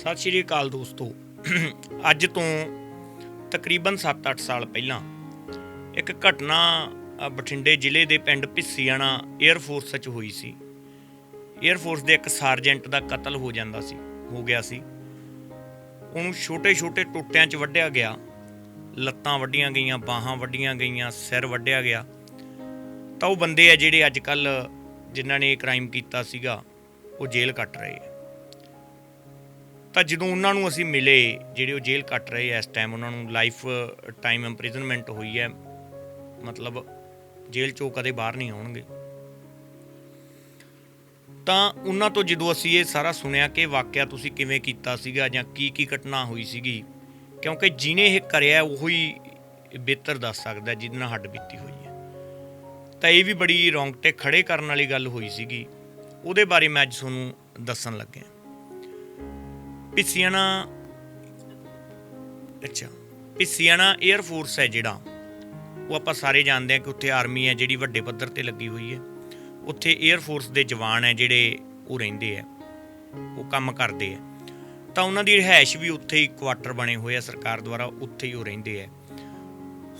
ਸਤਿ ਸ਼੍ਰੀ ਅਕਾਲ ਦੋਸਤੋ। ਅੱਜ ਤੋਂ ਤਕਰੀਬਨ 7-8 ਸਾਲ ਪਹਿਲਾਂ ਇੱਕ ਘਟਨਾ ਬਠਿੰਡੇ ਜ਼ਿਲ੍ਹੇ ਦੇ ਪਿੰਡ ਭਿੱਸੀਆਣਾ 에ਅਰ ਫੋਰਸ 'ਚ ਹੋਈ ਸੀ। 에ਅਰ ਫੋਰਸ ਦੇ ਇੱਕ ਸਰਜੈਂਟ ਦਾ ਕਤਲ ਹੋ ਜਾਂਦਾ ਸੀ, ਹੋ ਗਿਆ ਸੀ। ਉਹਨੂੰ ਛੋਟੇ-ਛੋਟੇ ਟੁੱਟਿਆਂ 'ਚ ਵੱਢਿਆ ਗਿਆ। ਲੱਤਾਂ ਵੱਢੀਆਂ ਗਈਆਂ, ਬਾਹਾਂ ਵੱਢੀਆਂ ਗਈਆਂ, ਸਿਰ ਵੱਢਿਆ ਗਿਆ। ਤਾਂ ਉਹ ਬੰਦੇ ਆ ਜਿਹੜੇ ਅੱਜ ਕੱਲ ਜਿਨ੍ਹਾਂ ਨੇ ਇਹ ਕ੍ਰਾਈਮ ਕੀਤਾ ਸੀਗਾ, ਉਹ ਜੇਲ੍ਹ ਕੱਟ ਰਹੇ ਆ। ਤਾਂ ਜਦੋਂ ਉਹਨਾਂ ਨੂੰ ਅਸੀਂ ਮਿਲੇ, ਜਿਹੜੇ ਉਹ ਜੇਲ੍ਹ ਕੱਟ ਰਹੇ ਇਸ ਟਾਈਮ ਉਹਨਾਂ ਨੂੰ ਲਾਈਫ ਟਾਈਮ ਇੰਪ੍ਰਿਜ਼ਨਮੈਂਟ ਹੋਈ ਹੈ, ਮਤਲਬ ਜੇਲ੍ਹ ਚੋਂ ਕਦੇ ਬਾਹਰ ਨਹੀਂ ਆਉਣਗੇ। ਤਾਂ ਉਹਨਾਂ ਤੋਂ ਜਦੋਂ ਅਸੀਂ ਇਹ ਸਾਰਾ ਸੁਣਿਆ ਕਿ ਵਾਕਿਆ ਤੁਸੀਂ ਕਿਵੇਂ ਕੀਤਾ ਸੀਗਾ ਜਾਂ ਕੀ ਕੀ ਘਟਨਾ ਹੋਈ ਸੀਗੀ, ਕਿਉਂਕਿ ਜਿਨੇ ਇਹ ਕਰਿਆ ਉਹੀ ਬਿਹਤਰ ਦੱਸ ਸਕਦਾ ਜਿਹਦੇ ਨਾਲ ਹੱਡ ਬੀਤੀ ਹੋਈ ਹੈ। ਤਾਂ ਇਹ ਵੀ ਬੜੀ ਰੌਂਗਟੇ ਖੜੇ ਕਰਨ ਵਾਲੀ ਗੱਲ ਹੋਈ ਸੀਗੀ। ਉਹਦੇ ਬਾਰੇ ਮੈਂ ਅੱਜ ਤੁਹਾਨੂੰ ਦੱਸਣ ਲੱਗਿਆ। ਪਿਸੀਆਣਾ, ਅੱਛਾ, ਪਿਸੀਆਣਾ 에ਅਰ ਫੋਰਸ ਹੈ ਜਿਹੜਾ। ਉਹ ਆਪਾਂ ਸਾਰੇ ਜਾਣਦੇ ਹਾਂ ਕਿ ਉੱਥੇ ਆਰਮੀ ਹੈ ਜਿਹੜੀ ਵੱਡੇ ਪੱਧਰ ਤੇ ਲੱਗੀ ਹੋਈ ਹੈ। ਉੱਥੇ 에ਅਰ ਫੋਰਸ ਦੇ ਜਵਾਨ ਹੈ ਜਿਹੜੇ ਉਹ ਰਹਿੰਦੇ ਆ ਉਹ ਕੰਮ ਕਰਦੇ ਆ ਤਾਂ ਉਹਨਾਂ ਦੀ ਰਿਹਾਇਸ਼ ਵੀ ਉੱਥੇ ਹੀ ਕੁਆਟਰ ਬਣੇ ਹੋਏ ਆ ਸਰਕਾਰ ਦੁਆਰਾ ਉੱਥੇ ਹੀ ਉਹ ਰਹਿੰਦੇ ਆ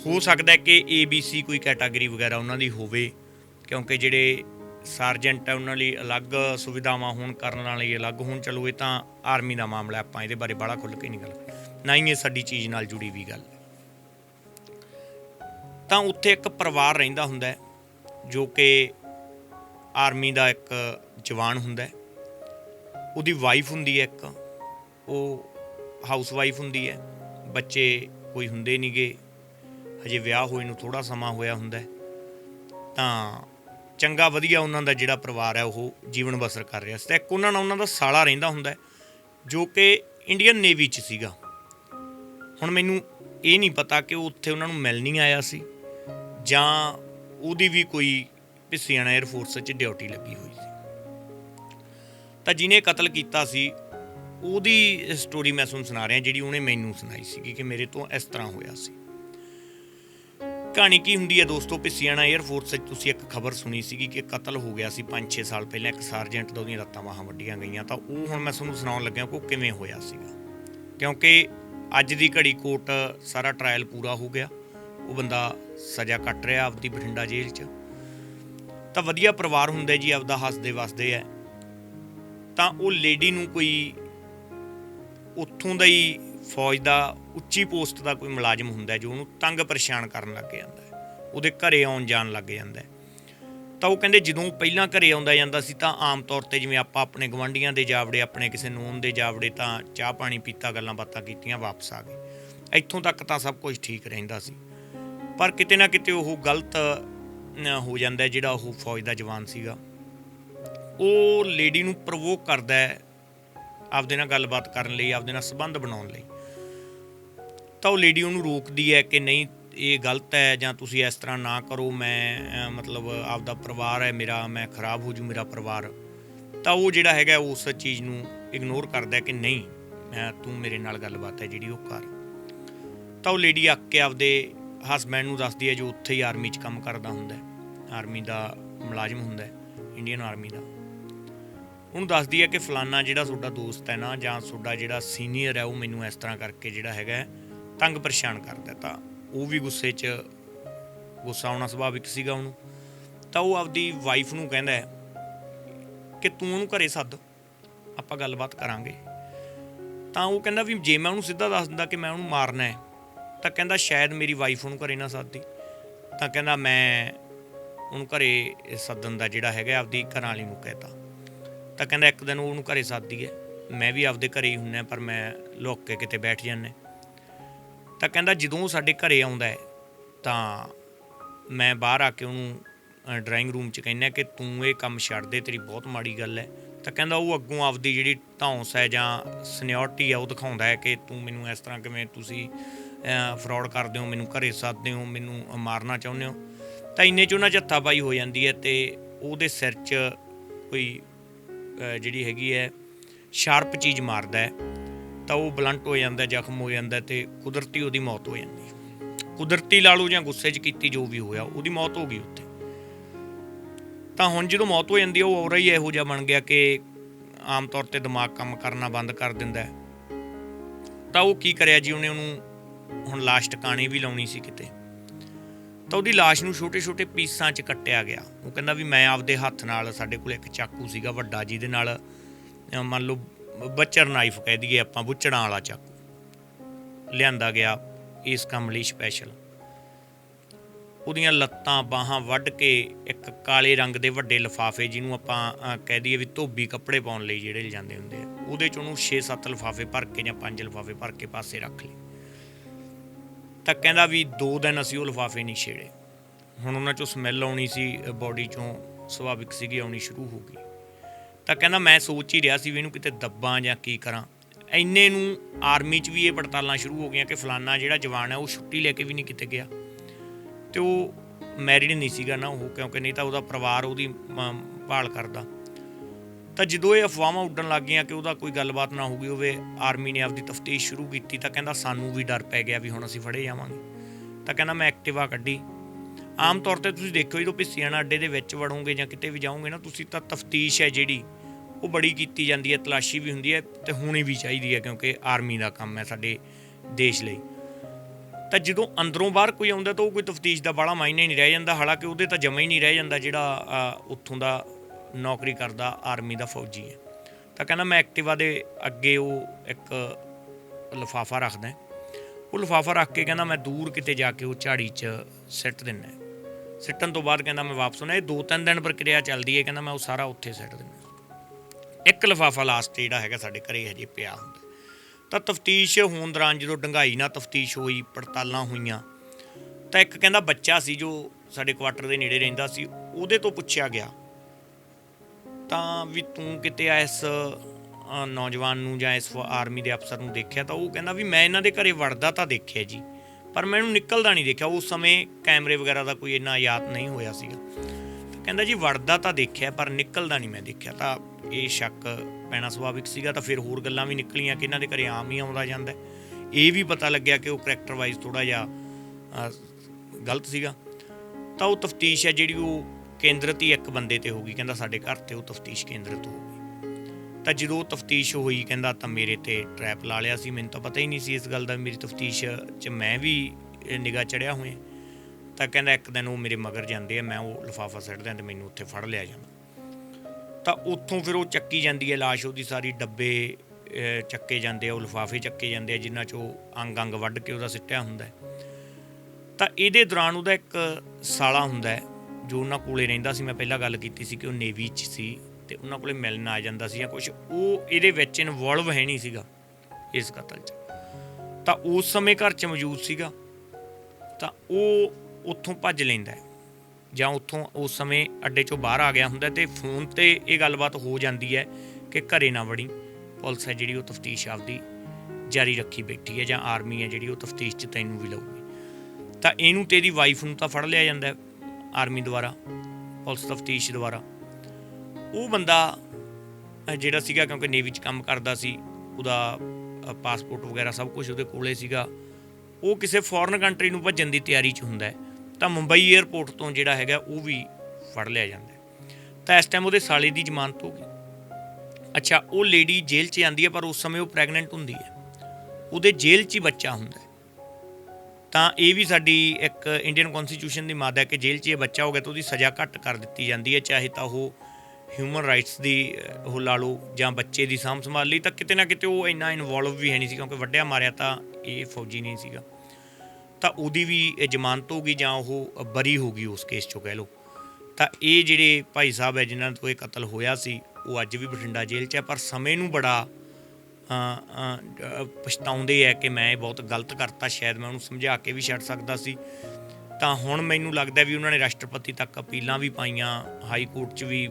ਹੋ ਸਕਦਾ ਹੈ ਕਿ ABC ਕੋਈ ਕੈਟਾਗਰੀ ਵਗੈਰਾ ਉਹਨਾਂ ਦੀ ਹੋਵੇ, ਕਿਉਂਕਿ ਜਿਹੜੇ ਸਰਜੈਂਟ ਹੈ, ਉਹਨਾਂ ਲਈ ਅਲੱਗ ਸੁਵਿਧਾਵਾਂ ਹੋਣ ਕਰਨ ਵਾਲੇ ਅਲੱਗ ਹੋਣ। ਚਲੋ, ਇਹ ਤਾਂ ਆਰਮੀ ਦਾ ਮਾਮਲਾ ਆਪਾਂ ਇਹਦੇ ਬਾਰੇ ਬਾਹਲਾ ਖੁੱਲ੍ਹ ਕੇ ਨਹੀਂ ਗੱਲ ਨਾ ਹੀ ਇਹ ਸਾਡੀ ਚੀਜ਼ ਨਾਲ ਜੁੜੀ ਵੀ ਗੱਲ। ਤਾਂ ਉੱਥੇ ਇੱਕ ਪਰਿਵਾਰ ਰਹਿੰਦਾ ਹੁੰਦਾ ਜੋ ਕਿ ਆਰਮੀ ਦਾ ਇੱਕ ਜਵਾਨ ਹੁੰਦਾ ਉਹਦੀ ਵਾਈਫ ਹੁੰਦੀ ਹੈ ਇੱਕ, ਉਹ ਹਾਊਸ ਵਾਈਫ ਹੁੰਦੀ ਹੈ। ਬੱਚੇ ਕੋਈ ਹੁੰਦੇ ਨਹੀਂਗੇ ਹਜੇ ਵਿਆਹ ਹੋਏ ਨੂੰ ਥੋੜਾ ਸਮਾਂ ਹੋਇਆ ਹੁੰਦਾ ਤਾਂ ਚੰਗਾ, ਵਧੀਆ ਉਹਨਾਂ ਦਾ ਜਿਹੜਾ ਪਰਿਵਾਰ ਹੈ, ਉਹ ਜੀਵਨ ਬਸਰ ਕਰ ਰਿਹਾ ਸੀ। ਤੇ ਇੱਕ ਉਹਨਾਂ ਨਾਲ ਉਹਨਾਂ ਦਾ ਸਾਲਾ ਰਹਿੰਦਾ ਹੁੰਦਾ ਜੋ ਕਿ ਇੰਡੀਅਨ ਨੇਵੀ 'ਚ ਸੀਗਾ। ਹੁਣ ਮੈਨੂੰ ਇਹ ਨਹੀਂ ਪਤਾ ਕਿ ਉਹ ਉੱਥੇ ਉਹਨਾਂ ਨੂੰ ਮਿਲ ਨਹੀਂ ਆਇਆ ਸੀ, ਜਾਂ ਉਹਦੀ ਵੀ ਕੋਈ ਪਿਸੀਆਣਾ 에ਅਰ ਫੋਰਸ 'ਚ ਡਿਊਟੀ ਲੱਗੀ ਹੋਈ ਸੀ। ਤਾਂ ਜਿਹਨੇ ਕਤਲ ਕੀਤਾ ਸੀ, ਉਹਦੀ ਸਟੋਰੀ ਮੈਂ ਤੁਹਾਨੂੰ ਸੁਣਾ ਰਿਹਾ, ਜਿਹੜੀ ਉਹਨੇ ਮੈਨੂੰ ਸੁਣਾਈ ਸੀਗੀ ਕਿ ਮੇਰੇ ਤੋਂ ਇਸ ਤਰ੍ਹਾਂ ਹੋਇਆ ਸੀ। ਕਹਾਣੀ ਕੀ ਹੁੰਦੀ ਹੈ ਦੋਸਤੋ? ਪਿਸੀਆਣਾ 에ਅਰ ਫੋਰਸ ਵਿੱਚ ਤੁਸੀਂ ਇੱਕ ਖਬਰ ਸੁਣੀ ਸੀਗੀ ਕਿ ਕਤਲ ਹੋ ਗਿਆ ਸੀ 5-6 ਸਾਲ ਪਹਿਲਾਂ। ਇੱਕ ਸਰਜੈਂਟ ਦਾ ਉਹਦੀਆਂ ਲੱਤਾਂ ਬਾਹਾਂ ਵੱਡੀਆਂ ਗਈਆਂ। ਤਾਂ ਉਹ ਹੁਣ ਮੈਂ ਤੁਹਾਨੂੰ ਸੁਣਾਉਣ ਲੱਗਿਆ ਕਿ ਉਹ ਕਿਵੇਂ ਹੋਇਆ ਸੀਗਾ। ਕਿਉਂਕਿ ਅੱਜ ਦੀ ਘੜੀ ਕੋਰਟ ਸਾਰਾ ਟ੍ਰਾਇਲ ਪੂਰਾ ਹੋ ਗਿਆ। ਉਹ ਬੰਦਾ ਸਜ਼ਾ ਕੱਟ ਰਿਹਾ ਆਪਦੀ ਬਠਿੰਡਾ ਜੇਲ੍ਹ 'ਚ। ਤਾਂ ਵਧੀਆ ਪਰਿਵਾਰ ਹੁੰਦਾ ਜੀ, ਆਪਦਾ ਹੱਸਦੇ ਵਸਦੇ ਐ ਤਾਂ ਉਹ ਲੇਡੀ ਨੂੰ ਕੋਈ ਉੱਥੋਂ ਦਾ ਹੀ ਫੌਜ ਦਾ ਉੱਚੀ ਪੋਸਟ ਦਾ ਕੋਈ ਮੁਲਾਜ਼ਮ ਹੁੰਦਾ ਜੋ ਉਹਨੂੰ ਤੰਗ ਪਰੇਸ਼ਾਨ ਕਰਨ ਲੱਗ ਜਾਂਦਾ ਹੈ, ਉਹਦੇ ਘਰੇ ਆਉਣ ਜਾਣ ਲੱਗ ਜਾਂਦਾ ਹੈ। ਤਾਂ ਉਹ ਕਹਿੰਦੇ ਜਦੋਂ ਪਹਿਲਾਂ ਘਰੇ ਆਉਂਦਾ ਜਾਂਦਾ ਸੀ ਤਾਂ ਆਮ ਤੌਰ ਤੇ ਜਿਵੇਂ ਆਪਾਂ ਆਪਣੇ ਗਵੰਡੀਆਂ ਦੇ ਜਾਵੜੇ, ਆਪਣੇ ਕਿਸੇ ਨੂਨ ਦੇ ਜਾਵੜੇ ਤਾਂ ਚਾਹ ਪਾਣੀ ਪੀਤਾ, ਗੱਲਾਂ ਬਾਤਾਂ ਕੀਤੀਆਂ, ਵਾਪਸ ਆ ਗਏ। ਇੱਥੋਂ ਤੱਕ ਤਾਂ ਸਭ ਕੁਝ ਠੀਕ ਰਹਿੰਦਾ ਸੀ। ਪਰ ਕਿਤੇ ਨਾ ਕਿਤੇ ਉਹ ਗਲਤ ਹੋ ਜਾਂਦਾ ਜਿਹੜਾ ਉਹ ਫੌਜ ਦਾ ਜਵਾਨ ਸੀਗਾ। ਉਹ ਲੇਡੀ ਨੂੰ ਪ੍ਰਵੋਕ ਕਰਦਾ ਹੈ ਆਪਦੇ ਨਾਲ ਗੱਲਬਾਤ ਕਰਨ ਲਈ, ਆਪਦੇ ਨਾਲ ਸੰਬੰਧ ਬਣਾਉਣ ਲਈ। ਤਾਂ ਉਹ ਲੇਡੀ ਉਹਨੂੰ ਰੋਕਦੀ ਹੈ ਕਿ ਨਹੀਂ, ਇਹ ਗਲਤ ਹੈ ਜਾਂ ਤੁਸੀਂ ਇਸ ਤਰ੍ਹਾਂ ਨਾ ਕਰੋ, ਮੈਂ ਮਤਲਬ ਆਪਦਾ ਪਰਿਵਾਰ ਹੈ ਮੇਰਾ, ਮੈਂ ਖਰਾਬ ਹੋ ਜੂ ਮੇਰਾ ਪਰਿਵਾਰ। ਤਾਂ ਉਹ ਜਿਹੜਾ ਹੈਗਾ ਉਸ ਚੀਜ਼ ਨੂੰ ਇਗਨੋਰ ਕਰਦਾ ਕਿ ਨਹੀਂ, ਮੈਂ, ਤੂੰ ਮੇਰੇ ਨਾਲ ਗੱਲਬਾਤ ਹੈ ਜਿਹੜੀ ਉਹ ਕਰ। ਤਾਂ ਉਹ ਲੇਡੀ ਅੱਕ ਕੇ ਆਪਦੇ ਹਸਬੈਂਡ ਨੂੰ ਦੱਸਦੀ ਹੈ ਜੋ ਉੱਥੇ ਹੀ ਆਰਮੀ 'ਚ ਕੰਮ ਕਰਦਾ ਹੁੰਦਾ ਹੈ। ਆਰਮੀ ਦਾ ਮੁਲਾਜ਼ਮ ਹੁੰਦਾ ਹੈ ਇੰਡੀਅਨ ਆਰਮੀ ਦਾ। ਉਹਨੂੰ ਦੱਸਦੀ ਹੈ ਕਿ ਫਲਾਨਾ ਜਿਹੜਾ ਤੁਹਾਡਾ ਦੋਸਤ ਹੈ ਨਾ ਜਾਂ ਤੁਹਾਡਾ ਜਿਹੜਾ ਸੀਨੀਅਰ ਹੈ, ਉਹ ਮੈਨੂੰ ਇਸ ਤਰ੍ਹਾਂ ਕਰਕੇ ਜਿਹੜਾ ਹੈਗਾ ਤੰਗ ਪਰੇਸ਼ਾਨ ਕਰਦਾ ਤਾਂ ਉਹ ਵੀ ਗੁੱਸੇ 'ਚ ਗੁੱਸਾ ਆਉਣਾ ਸੁਭਾਵਿਕ ਸੀਗਾ ਉਹਨੂੰ। ਤਾਂ ਉਹ ਆਪਦੀ ਵਾਈਫ ਨੂੰ ਕਹਿੰਦਾ ਹੈ ਕਿ ਤੂੰ ਉਹਨੂੰ ਘਰੇ ਸੱਦ, ਆਪਾਂ ਗੱਲਬਾਤ ਕਰਾਂਗੇ। ਤਾਂ ਉਹ ਕਹਿੰਦਾ ਵੀ ਜੇ ਮੈਂ ਉਹਨੂੰ ਸਿੱਧਾ ਦੱਸ ਦਿੰਦਾ ਕਿ ਮੈਂ ਉਹਨੂੰ ਮਾਰਨਾ ਹੈ, ਤਾਂ ਕਹਿੰਦਾ ਸ਼ਾਇਦ ਮੇਰੀ ਵਾਈਫ ਉਹਨੂੰ ਘਰੇ ਨਾ ਸੱਦਦੀ। ਤਾਂ ਕਹਿੰਦਾ ਮੈਂ ਉਹਨੂੰ ਘਰੇ ਸੱਦਣ ਦਾ ਜਿਹੜਾ ਹੈਗਾ ਆਪਦੀ ਘਰਾਂ ਵਾਲੀ ਨੂੰ ਕਹਿਤਾ। ਤਾਂ ਕਹਿੰਦਾ ਇੱਕ ਦਿਨ ਉਹ ਉਹਨੂੰ ਘਰੇ ਸੱਦਦੀ ਹੈ। ਮੈਂ ਵੀ ਆਪਦੇ ਘਰੇ ਹੀ ਹੁੰਨਾ, ਪਰ ਮੈਂ ਲੁੱਕ ਕੇ ਕਿਤੇ ਬੈਠ ਜਾਂਦਾ ਤਾਂ ਕਹਿੰਦਾ ਜਦੋਂ ਸਾਡੇ ਘਰੇ ਆਉਂਦਾ ਹੈ, ਤਾਂ ਮੈਂ ਬਾਹਰ ਆ ਕੇ ਉਹਨੂੰ ਡਰਾਇੰਗ ਰੂਮ 'ਚ ਕਹਿੰਦਾ ਕਿ ਤੂੰ ਇਹ ਕੰਮ ਛੱਡ ਦੇ, ਤੇਰੀ ਬਹੁਤ ਮਾੜੀ ਗੱਲ ਹੈ। ਤਾਂ ਕਹਿੰਦਾ ਉਹ ਅੱਗੋਂ ਆਪਦੀ ਜਿਹੜੀ ਧੌਂਸ ਹੈ ਜਾਂ ਸੀਨੀਅਰਟੀ ਹੈ ਉਹ ਦਿਖਾਉਂਦਾ ਹੈ ਕਿ ਤੂੰ ਮੈਨੂੰ ਇਸ ਤਰ੍ਹਾਂ ਕਿਵੇਂ ਤੁਸੀਂ ਫਰਾਡ ਕਰਦੇ ਹੋ, ਮੈਨੂੰ ਘਰੇ ਸੱਦਦੇ ਹੋ, ਮੈਨੂੰ ਮਾਰਨਾ ਚਾਹੁੰਦੇ ਹੋ। ਤਾਂ ਇੰਨੇ 'ਚ ਉਹਨਾਂ 'ਚ ਹੱਥਾਪਾਈ ਹੋ ਜਾਂਦੀ ਹੈ ਤੇ ਉਹਦੇ ਸਿਰ 'ਚ ਕੋਈ ਜਿਹੜੀ ਹੈਗੀ ਹੈ ਸ਼ਾਰਪ ਚੀਜ਼ ਮਾਰਦਾ ਹੈ। ਤਾਂ ਉਹ ਬਲੰਟ ਹੋ ਜਾਂਦਾ, ਜ਼ਖਮ ਹੋ ਜਾਂਦਾ ਤੇ ਕੁਦਰਤੀ ਉਹਦੀ ਮੌਤ ਹੋ ਜਾਂਦੀ ਹੈ। ਕੁਦਰਤੀ ਲਾ ਲਓ ਜਾਂ ਗੁੱਸੇ 'ਚ ਕੀਤੀ ਜੋ ਵੀ ਹੋਇਆ, ਉਹਦੀ ਮੌਤ ਹੋ ਗਈ ਉੱਥੇ। ਤਾਂ ਹੁਣ ਜਦੋਂ ਮੌਤ ਹੋ ਜਾਂਦੀ ਹੈ ਉਹ ਔਰਾ ਹੀ ਇਹੋ ਜਿਹਾ ਬਣ ਗਿਆ ਕਿ ਆਮ ਤੌਰ ਤੇ ਦਿਮਾਗ ਕੰਮ ਕਰਨਾ ਬੰਦ ਕਰ ਦਿੰਦਾ ਹੈ। ਤਾਂ ਉਹ ਕੀ ਕਰਿਆ ਜੀ? ਉਹਨੇ ਉਹਨੂੰ ਹੁਣ ਲਾਸ਼ ਟਿਕਾਣੇ ਵੀ ਲਾਉਣੀ ਸੀ ਕਿਤੇ। ਤਾਂ ਉਹਦੀ ਲਾਸ਼ ਨੂੰ ਛੋਟੇ-ਛੋਟੇ ਪੀਸਾਂ 'ਚ ਕੱਟਿਆ ਗਿਆ। ਉਹ ਕਹਿੰਦਾ ਵੀ ਮੈਂ ਆਪਦੇ ਹੱਥ ਨਾਲ, ਸਾਡੇ ਕੋਲ ਇੱਕ ਚਾਕੂ ਸੀਗਾ ਵੱਡਾ, ਜਿਹਦੇ ਨਾਲ ਮੰਨ ਲਓ ਬੱਚਰ ਨਾਈਫ ਕਹਿ ਦਈਏ ਆਪਾਂ, ਬੁੱਚੜਾਂ ਵਾਲਾ ਚਾਕੂ। ਲਿਆਂਦਾ ਗਿਆ ਇਸ ਕੰਮ ਲਈ ਸਪੈਸ਼ਲ ਉਹਦੀਆਂ ਲੱਤਾਂ ਬਾਹਾਂ ਵੱਢ ਕੇ ਇੱਕ ਕਾਲੇ ਰੰਗ ਦੇ ਵੱਡੇ ਲਿਫਾਫੇ, ਜਿਹਨੂੰ ਆਪਾਂ ਕਹਿ ਦਈਏ ਵੀ ਧੋਬੀ ਕੱਪੜੇ ਪਾਉਣ ਲਈ ਜਿਹੜੇ ਲਿਜਾਂਦੇ ਹੁੰਦੇ ਆ, ਉਹਦੇ ਚ ਉਹਨੂੰ 6-7 ਲਿਫਾਫੇ ਭਰ ਕੇ ਜਾਂ 5 ਲਿਫਾਫੇ ਭਰ ਕੇ ਪਾਸੇ ਰੱਖ ਲਏ। ਤਾਂ ਕਹਿੰਦਾ ਵੀ 2 ਦਿਨ ਅਸੀਂ ਉਹ ਲਿਫਾਫੇ ਨਹੀਂ ਛੇੜੇ। ਹੁਣ ਉਹਨਾਂ ਚੋਂ ਸਮੈਲ ਆਉਣੀ ਸੀ ਬਾਡੀ ਚੋਂ ਸੁਭਾਵਿਕ ਸੀਗੀ, ਆਉਣੀ ਸ਼ੁਰੂ ਹੋ ਗਈ। ਤਾਂ ਕਹਿੰਦਾ ਮੈਂ ਸੋਚ ਹੀ ਰਿਹਾ ਸੀ ਵੀ ਇਹਨੂੰ ਕਿਤੇ ਦੱਬਾਂ ਜਾਂ ਕੀ ਕਰਾਂ। ਐਨੇ ਨੂੰ ਆਰਮੀ 'ਚ ਵੀ ਇਹ ਪੜਤਾਲਾਂ ਸ਼ੁਰੂ ਹੋ ਗਈਆਂ ਕਿ ਫਲਾਨਾ ਜਿਹੜਾ ਜਵਾਨ ਹੈ ਉਹ ਛੁੱਟੀ ਲੈ ਕੇ ਵੀ ਨਹੀਂ ਕਿਤੇ ਗਿਆ। ਤੇ ਉਹ ਮੈਰਿਡ ਨਹੀਂ ਸੀਗਾ ਨਾ ਉਹ, ਕਿਉਂਕਿ ਨਹੀਂ ਤਾਂ ਉਹਦਾ ਪਰਿਵਾਰ ਉਹਦੀ ਭਾਲ ਕਰਦਾ। ਤਾਂ ਜਦੋਂ ਇਹ ਅਫਵਾਹਾਂ ਉੱਡਣ ਲੱਗ ਗਈਆਂ ਕਿ ਉਹਦਾ ਕੋਈ ਗੱਲਬਾਤ ਨਾ ਹੋ ਹੋਊਗੀ ਹੋਵੇ ਆਰਮੀ ਨੇ ਆਪਦੀ ਤਫਤੀਸ਼ ਸ਼ੁਰੂ ਕੀਤੀ ਤਾਂ ਕਹਿੰਦਾ ਸਾਨੂੰ ਵੀ ਡਰ ਪੈ ਗਿਆ ਵੀ ਹੁਣ ਅਸੀਂ ਫੜੇ ਜਾਵਾਂਗੇ। ਤਾਂ ਕਹਿੰਦਾ ਮੈਂ ਐਕਟਿਵਾ ਕੱਢੀ। ਆਮ ਤੌਰ ਤੇ ਤੁਸੀਂ ਦੇਖੋ ਜਦੋਂ ਪਿੱਸੀਆਣਾ ਅੱਡੇ ਦੇ ਵਿੱਚ ਵੜੋਗੇ ਜਾਂ ਕਿਤੇ ਵੀ ਜਾਓਗੇ ਨਾ, ਤੁਸੀਂ ਤਾਂ ਤਫਤੀਸ਼ ਹੈ ਜਿਹੜੀ, ਉਹ ਬੜੀ ਕੀਤੀ ਜਾਂਦੀ ਹੈ, ਤਲਾਸ਼ੀ ਵੀ ਹੁੰਦੀ ਹੈ ਤੇ ਹੋਣੀ ਵੀ ਚਾਹੀਦੀ ਹੈ ਕਿਉਂਕਿ ਆਰਮੀ ਦਾ ਕੰਮ ਹੈ ਸਾਡੇ ਦੇਸ਼ ਲਈ। ਤਾਂ ਜਦੋਂ ਅੰਦਰੋਂ ਬਾਹਰ ਕੋਈ ਆਉਂਦਾ ਤਾਂ ਉਹ ਕੋਈ ਤਫਤੀਸ਼ ਦਾ ਬਾਲਾ ਮਾਇਨੇ ਨਹੀਂ ਰਹਿ ਜਾਂਦਾ, ਹਾਲਾਂਕਿ ਉਹਦੇ ਤਾਂ ਜਮਾ ਹੀ ਨਹੀਂ ਰਹਿ ਜਾਂਦਾ ਜਿਹੜਾ ਉੱਥੋਂ ਦਾ ਨੌਕਰੀ ਕਰਦਾ ਆਰਮੀ ਦਾ ਫੌਜੀ ਹੈ। ਤਾਂ ਕਹਿੰਦਾ ਮੈਂ ਐਕਟਿਵਾ ਦੇ ਅੱਗੇ ਉਹ ਇੱਕ ਲਿਫਾਫਾ ਰੱਖਦਾ, ਉਹ ਲਿਫਾਫਾ ਰੱਖ ਕੇ ਕਹਿੰਦਾ ਮੈਂ ਦੂਰ ਕਿਤੇ ਜਾ ਕੇ ਉਹ ਝਾੜੀ 'ਚ ਸਿੱਟ ਦਿੰਦਾ। ਸਿੱਟਣ ਤੋਂ ਬਾਅਦ ਕਹਿੰਦਾ ਮੈਂ ਵਾਪਸ ਆਉਣਾ। ਇਹ ਦੋ ਤਿੰਨ ਦਿਨ ਪ੍ਰਕਿਰਿਆ ਚੱਲਦੀ ਹੈ, ਕਹਿੰਦਾ ਮੈਂ ਉਹ ਸਾਰਾ ਉੱਥੇ ਸਿੱਟ ਦਿੰਦਾ। ਇੱਕ ਲਿਫਾਫਾ ਲਾਸਟ ਜਿਹੜਾ ਹੈਗਾ ਸਾਡੇ ਘਰੇ ਹਜੇ ਪਿਆ ਹੁੰਦਾ। ਤਾਂ ਤਫਤੀਸ਼ ਹੋਣ ਦੌਰਾਨ ਜਦੋਂ ਡੰਗਾਈ ਨਾਲ ਤਫਤੀਸ਼ ਹੋਈ, ਪੜਤਾਲਾਂ ਹੋਈਆਂ, ਤਾਂ ਇੱਕ ਕਹਿੰਦਾ ਬੱਚਾ ਸੀ ਜੋ ਸਾਡੇ ਕੁਆਟਰ ਦੇ ਨੇੜੇ ਰਹਿੰਦਾ ਸੀ, ਉਹਦੇ ਤੋਂ ਪੁੱਛਿਆ ਗਿਆ, ਤਾਂ ਵੀ ਤੂੰ ਕਿਤੇ ਇਸ ਨੌਜਵਾਨ ਨੂੰ ਜਾਂ ਇਸ ਆਰਮੀ ਦੇ ਅਫਸਰ ਨੂੰ ਦੇਖਿਆ? ਤਾਂ ਉਹ ਕਹਿੰਦਾ ਵੀ ਮੈਂ ਇਹਨਾਂ ਦੇ ਘਰੇ ਵੜਦਾ ਤਾਂ ਦੇਖਿਆ ਜੀ। ਪਰ ਮੈਂ ਇਹਨੂੰ ਨਿਕਲਦਾ ਨਹੀਂ ਦੇਖਿਆ। ਉਸ ਸਮੇਂ ਕੈਮਰੇ ਵਗੈਰਾ ਦਾ ਕੋਈ ਇੰਨਾ ਯਾਦ ਨਹੀਂ ਹੋਇਆ ਸੀਗਾ। ਕਹਿੰਦਾ ਜੀ, ਵੜਦਾ ਤਾਂ ਦੇਖਿਆ, ਪਰ ਨਿਕਲਦਾ ਨਹੀਂ ਮੈਂ ਦੇਖਿਆ। ਤਾਂ ਇਹ ਸ਼ੱਕ ਪੈਣਾ ਸੁਭਾਵਿਕ ਸੀਗਾ, ਤਾਂ ਫਿਰ ਹੋਰ ਗੱਲਾਂ ਵੀ ਨਿਕਲੀਆਂ ਕਿ ਇਹਨਾਂ ਦੇ ਘਰੇ ਆਮ ਹੀ ਆਉਂਦਾ ਜਾਂਦਾ ਇਹ ਵੀ ਪਤਾ ਲੱਗਿਆ ਕਿ ਉਹ ਕਰੈਕਟਰ ਵਾਈਜ਼ ਥੋੜਾ ਜਿਹਾ ਗਲਤ ਸੀਗਾ। ਤਾਂ ਉਹ ਤਫਤੀਸ਼ ਹੈ ਜਿਹੜੀ ਉਹ ਕੇਂਦਰਿਤ ਹੀ ਇੱਕ ਬੰਦੇ ਤੇ ਹੋ ਗਈ। ਕਹਿੰਦਾ ਸਾਡੇ ਘਰ ਤੇ ਉਹ ਤਫਤੀਸ਼ ਕੇਂਦਰਿਤ ਹੋਊਗੀ ਤਾਂ ਜਦੋਂ ਤਫਤੀਸ਼ ਹੋਈ, ਕਹਿੰਦਾ ਤਾਂ ਮੇਰੇ ਤੇ ਟਰੈਪ ਲਾ ਲਿਆ ਸੀ, ਮੈਨੂੰ ਤਾਂ ਪਤਾ ਹੀ ਨਹੀਂ ਸੀ ਇਸ ਗੱਲ ਦਾ ਮੇਰੀ ਤਫਤੀਸ਼ 'ਚ ਮੈਂ ਵੀ ਨਿਗਾਹ ਚੜਿਆ ਹੋਇਆ। ਤਾਂ ਕਹਿੰਦਾ ਇੱਕ ਦਿਨ ਉਹ ਮੇਰੇ ਮਗਰ ਜਾਂਦੇ ਆ, ਮੈਂ ਉਹ ਲਿਫਾਫਾ ਸੱਟਦਾ ਤੇ ਮੈਨੂੰ ਉੱਥੇ ਫੜ ਲਿਆ ਜਾਂਦਾ। ਤਾਂ ਉੱਥੋਂ ਫਿਰ ਉਹ ਚੱਕੀ ਜਾਂਦੀ ਹੈ, ਲਾਸ਼ ਉਹਦੀ ਸਾਰੀ ਡੱਬੇ ਚੱਕੇ ਜਾਂਦੇ ਆ, ਉਹ ਲਿਫਾਫੇ ਚੱਕੇ ਜਾਂਦੇ ਆ ਜਿਨ੍ਹਾਂ 'ਚੋਂ ਅੰਗ ਅੰਗ ਵੱਢ ਕੇ ਉਹਦਾ ਸਿੱਟਿਆ ਹੁੰਦਾ ਤਾਂ ਇਹਦੇ ਦੌਰਾਨ ਉਹਦਾ ਇੱਕ ਸਾਲਾ ਹੁੰਦਾ ਜੋ ਉਹਨਾਂ ਕੋਲੇ ਰਹਿੰਦਾ ਸੀ, ਮੈਂ ਪਹਿਲਾਂ ਗੱਲ ਕੀਤੀ ਸੀ ਕਿ ਉਹ ਨੇਵੀ 'ਚ ਸੀ। ਤੇ ਉਹਨਾਂ ਕੋਲੇ ਮਿਲਣ ਆ ਜਾਂਦਾ ਸੀ ਜਾਂ ਕੁਝ ਉਹ ਇਹਦੇ ਵਿੱਚ ਇਨਵੋਲਵ ਹੈ ਨਹੀਂ ਸੀਗਾ ਇਸ ਕਤਲ 'ਚ। ਤਾਂ ਉਸ ਸਮੇਂ ਘਰ 'ਚ ਮੌਜੂਦ ਸੀਗਾ। ਤਾਂ ਉਹ ਉੱਥੋਂ ਭੱਜ ਲੈਂਦਾ ਹੈ। ਜਾਂ ਉੱਥੋਂ ਉਸ ਸਮੇਂ ਅੱਡੇ 'ਚੋਂ ਬਾਹਰ ਆ ਗਿਆ ਹੁੰਦਾ ਤੇ ਫੋਨ ਤੇ ਇਹ ਗੱਲਬਾਤ ਹੋ ਜਾਂਦੀ ਹੈ ਕਿ ਘਰੇ ਨਾ ਵੜੀ। ਪੁਲਿਸ ਹੈ ਜਿਹੜੀ ਉਹ ਤਫਤੀਸ਼ ਆਪਦੀ ਜਾਰੀ ਰੱਖੀ ਬੈਠੀ ਹੈ ਜਾਂ ਆਰਮੀ ਹੈ ਜਿਹੜੀ ਉਹ ਤਫਤੀਸ਼ 'ਚ ਤੈਨੂੰ ਵੀ ਲਊਗੀ। ਤਾਂ ਇਹਨੂੰ ਤੇਰੀ ਵਾਈਫ ਨੂੰ ਤਾਂ ਫੜ ਲਿਆ ਜਾਂਦਾ ਆਰਮੀ ਦੁਆਰਾ, ਪੁਲਿਸ ਤਫਤੀਸ਼ ਦੁਆਰਾ। ਉਹ ਬੰਦਾ ਜਿਹੜਾ ਸੀਗਾ ਕਿਉਂਕਿ ਨੇਵੀ 'ਚ ਕੰਮ ਕਰਦਾ ਸੀ, ਉਹਦਾ ਪਾਸਪੋਰਟ ਵਗੈਰਾ ਸਭ ਕੁਝ ਉਹਦੇ ਕੋਲੇ ਸੀਗਾ, ਉਹ ਕਿਸੇ ਫੋਰਨ ਕੰਟਰੀ ਨੂੰ ਭੱਜਣ ਦੀ ਤਿਆਰੀ 'ਚ ਹੁੰਦਾ ਤਾਂ ਮੁੰਬਈ 에ਅਰਪੋਰਟ ਤੋਂ ਜਿਹੜਾ ਹੈਗਾ ਉਹ ਵੀ ਫੜ ਲਿਆ ਜਾਂਦਾ ਤਾਂ ਇਸ ਟਾਈਮ ਉਹਦੇ ਸਾਲੇ ਦੀ ਜ਼ਮਾਨਤ ਹੋ ਗਈ। ਅੱਛਾ, ਉਹ ਲੇਡੀ ਜੇਲ੍ਹ 'ਚ ਜਾਂਦੀ ਹੈ, ਪਰ ਉਸ ਸਮੇਂ ਉਹ ਪ੍ਰੈਗਨੈਂਟ ਹੁੰਦੀ ਹੈ। ਉਹਦੇ ਜੇਲ੍ਹ 'ਚ ਹੀ ਬੱਚਾ ਹੁੰਦਾ ਤਾਂ ਇਹ ਵੀ ਸਾਡੀ ਇੱਕ ਇੰਡੀਅਨ ਕਨਸਟੀਟਿਊਸ਼ਨ ਦੀ ਮਾਦਾ ਹੈ ਕਿ ਜੇਲ੍ਹ 'ਚ ਇਹ ਬੱਚਾ ਹੋ ਗਿਆ ਤਾਂ ਉਹਦੀ ਸਜ਼ਾ ਘੱਟ ਕਰ ਦਿੱਤੀ ਜਾਂਦੀ ਹੈ, ਚਾਹੇ ਤਾਂ ਉਹ ਹਿਊਮਨ ਰਾਈਟਸ ਦੀ ਉਹ ਲਾ ਲਓ ਜਾਂ ਬੱਚੇ ਦੀ ਸਾਂਭ ਸੰਭਾਲ ਲਈ ਤਾਂ ਕਿਤੇ ਨਾ ਕਿਤੇ ਉਹ ਇੰਨਾ ਇਨਵੋਲਵ ਵੀ ਹੈ ਨਹੀਂ ਸੀ ਕਿਉਂਕਿ ਵੱਡਿਆ ਮਾਰਿਆ ਤਾਂ ਇਹ ਫੌਜੀ ਨਹੀਂ ਸੀਗਾ। ਤਾਂ ਉਹਦੀ ਵੀ ਜ਼ਮਾਨਤ ਹੋ ਗਈ ਜਾਂ ਉਹ ਬਰੀ ਹੋ ਗਈ ਉਸ ਕੇਸ ਚੋਂ ਕਹਿ ਲਓ। ਤਾਂ ਇਹ ਜਿਹੜੇ ਭਾਈ ਸਾਹਿਬ ਹੈ ਜਿਨ੍ਹਾਂ ਤੋਂ ਇਹ ਕਤਲ ਹੋਇਆ ਸੀ, ਉਹ ਅੱਜ ਵੀ ਬਠਿੰਡਾ ਜੇਲ੍ਹ 'ਚ ਹੈ, ਪਰ ਸਮੇਂ ਨੂੰ ਬੜਾ ਪਛਤਾਉਂਦੇ ਹੈ ਕਿ ਮੈਂ ਇਹ ਬਹੁਤ ਗਲਤ ਕਰਤਾ, ਸ਼ਾਇਦ ਮੈਂ ਉਹਨੂੰ ਸਮਝਾ ਕੇ ਵੀ ਛੱਡ ਸਕਦਾ ਸੀ। ਤਾਂ ਹੁਣ ਮੈਨੂੰ ਲੱਗਦਾ ਵੀ ਉਹਨਾਂ ਨੇ ਰਾਸ਼ਟਰਪਤੀ ਤੱਕ ਅਪੀਲਾਂ ਵੀ ਪਾਈਆਂ, ਹਾਈ ਕੋਰਟ 'ਚ ਵੀ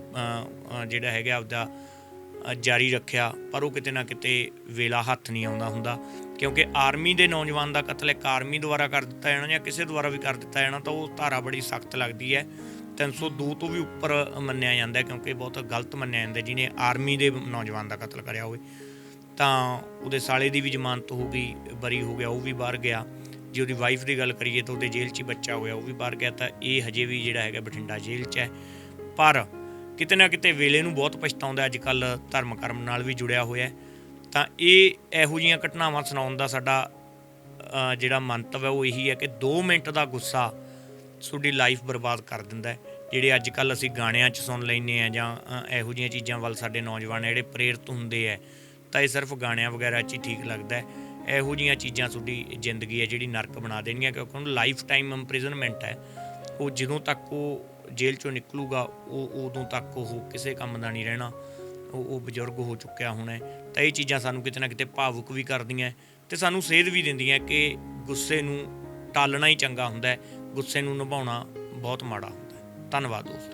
ਜਿਹੜਾ ਹੈਗਾ ਆਪਦਾ ਜਾਰੀ ਰੱਖਿਆ, ਪਰ ਉਹ ਕਿਤੇ ਨਾ ਕਿਤੇ ਵੇਲਾ ਹੱਥ ਨਹੀਂ ਆਉਂਦਾ ਹੁੰਦਾ। ਕਿਉਂਕਿ ਆਰਮੀ ਦੇ ਨੌਜਵਾਨ ਦਾ ਕਤਲ ਇੱਕ ਆਰਮੀ ਦੁਆਰਾ ਕਰ ਦਿੱਤਾ ਜਾਣਾ ਜਾਂ ਕਿਸੇ ਦੁਆਰਾ ਵੀ ਕਰ ਦਿੱਤਾ ਜਾਣਾ, ਤਾਂ ਉਹ ਧਾਰਾ ਬੜੀ ਸਖਤ ਲੱਗਦੀ ਹੈ। 302 ਤੋਂ ਵੀ ਉੱਪਰ ਮੰਨਿਆ ਜਾਂਦਾ, ਕਿਉਂਕਿ ਬਹੁਤ ਗਲਤ ਮੰਨਿਆ ਜਾਂਦਾ ਜਿਹਨੇ ਆਰਮੀ ਦੇ ਨੌਜਵਾਨ ਦਾ ਕਤਲ ਕਰਿਆ ਹੋਵੇ। ਤਾਂ ਉਹਦੇ ਸਾਲੇ ਦੀ ਵੀ ਜ਼ਮਾਨਤ ਹੋ ਗਈ, ਬਰੀ ਹੋ ਗਿਆ, ਉਹ ਵੀ ਬਾਹਰ ਗਿਆ। ਜੇ ਉਹਦੀ ਵਾਈਫ ਦੀ ਗੱਲ ਕਰੀਏ ਤਾਂ ਉਹਦੇ ਜੇਲ੍ਹ 'ਚ ਹੀ ਬੱਚਾ ਹੋਇਆ, ਉਹ ਵੀ ਬਾਹਰ ਗਿਆ ਤਾਂ ਇਹ ਹਜੇ ਵੀ ਜਿਹੜਾ ਹੈਗਾ ਬਠਿੰਡਾ ਜੇਲ੍ਹ 'ਚ ਹੈ। ਪਰ ਕਿਤੇ ਨਾ ਕਿਤੇ ਵੇਲੇ ਨੂੰ ਬਹੁਤ ਪਛਤਾਉਂਦਾ ਅੱਜ ਕੱਲ ਧਰਮ ਕਰਮ ਨਾਲ ਵੀ ਜੁੜਿਆ ਹੋਇਆ ਤਾਂ ਇਹ ਇਹੋ ਜੀਆਂ ਘਟਨਾਵਾਂ ਸੁਣਾਉਣ ਦਾ ਸਾਡਾ ਜਿਹੜਾ ਮੰਤਵ ਹੈ, ਉਹ ਇਹੀ ਹੈ ਕਿ 2 ਮਿੰਟ ਦਾ ਗੁੱਸਾ ਤੁਹਾਡੀ ਲਾਈਫ ਬਰਬਾਦ ਕਰ ਦਿੰਦਾ ਹੈ। ਜਿਹੜੇ ਅੱਜ ਕੱਲ ਅਸੀਂ ਗਾਣਿਆਂ 'ਚ ਸੁਣ ਲੈਂਦੇ ਆ ਜਾਂ ਇਹੋ ਜੀਆਂ ਚੀਜ਼ਾਂ ਵੱਲ ਸਾਡੇ ਨੌਜਵਾਨ ਜਿਹੜੇ ਪ੍ਰੇਰਿਤ ਹੁੰਦੇ ਆ, ਤਾਂ ਇਹ ਸਿਰਫ ਗਾਣਿਆਂ ਵਗੈਰਾ 'ਚ ਹੀ ਠੀਕ ਲੱਗਦਾ ਹੈ। ਇਹੋ ਜੀਆਂ ਚੀਜ਼ਾਂ ਤੁਹਾਡੀ ਜ਼ਿੰਦਗੀ ਹੈ ਜਿਹੜੀ ਨਰਕ ਬਣਾ ਦੇਣਗੀਆਂ ਕਿਉਂਕਿ ਉਹਨੂੰ ਲਾਈਫ ਟਾਈਮ ਇੰਪ੍ਰਿਜ਼ਨਮੈਂਟ ਹੈ। ਉਹ ਜਦੋਂ ਤੱਕ ਉਹ ਜੇਲ੍ਹ ਚੋਂ ਨਿਕਲੂਗਾ, ਉਹ ਉਦੋਂ ਤੱਕ ਉਹ ਕਿਸੇ ਕੰਮ ਦਾ ਨਹੀਂ ਰਹਿਣਾ। ਉਹ ਉਹ ਬਜ਼ੁਰਗ ਹੋ ਚੁੱਕਿਆ ਹੋਣਾ ਤਾਂ ਇਹ ਚੀਜ਼ਾਂ ਸਾਨੂੰ ਕਿਤੇ ਨਾ ਕਿਤੇ ਭਾਵੁਕ ਵੀ ਕਰਦੀਆਂ ਤੇ ਸਾਨੂੰ ਸੇਧ ਵੀ ਦਿੰਦੀਆਂ ਕਿ ਗੁੱਸੇ ਨੂੰ ਟਾਲਣਾ ਹੀ ਚੰਗਾ ਹੁੰਦਾ ਹੈ, ਗੁੱਸੇ ਨੂੰ ਨਿਭਾਉਣਾ ਬਹੁਤ ਮਾੜਾ ਹੁੰਦਾ ਹੈ। ਧੰਨਵਾਦ ਦੋਸਤੋ।